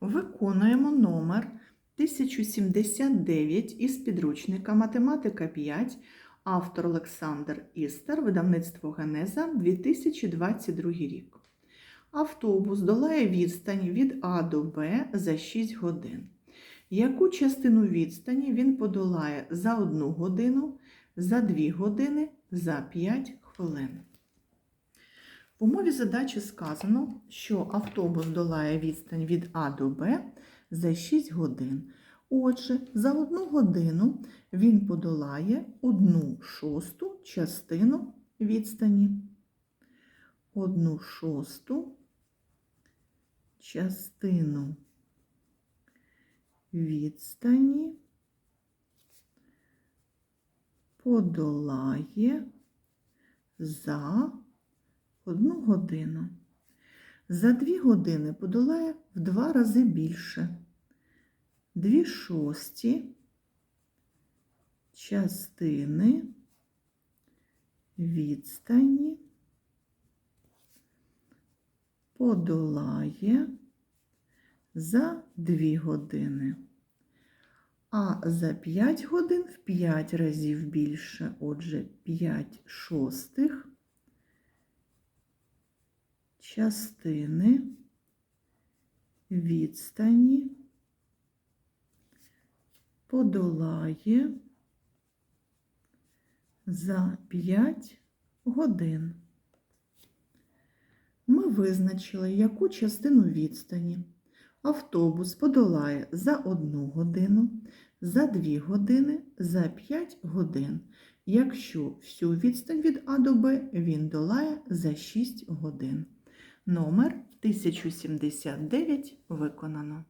Виконуємо номер 1079 із підручника Математика 5, автор Олександр Істер, видавництво Генеза 2022 рік. Автобус долає відстань від А до Б за 6 годин. Яку частину відстані він подолає за 1 годину, за 2 години, за 5 хвилин? В умові задачі сказано, що автобус долає відстань від А до Б за 6 годин. Отже, за 1 годину він подолає 1 шосту частину відстані. 1 шосту частину відстані подолає за одну годину. За дві години подолає в два рази більше. Дві шості частини відстані подолає за дві години. А за 5 годин в 5 разів більше, отже, 5 шостих частини відстані подолає за 5 годин. Ми визначили, яку частину відстані автобус подолає за 1 годину, за 2 години, за 5 годин, якщо всю відстань від А до Б він долає за 6 годин. Номер 1079 виконано.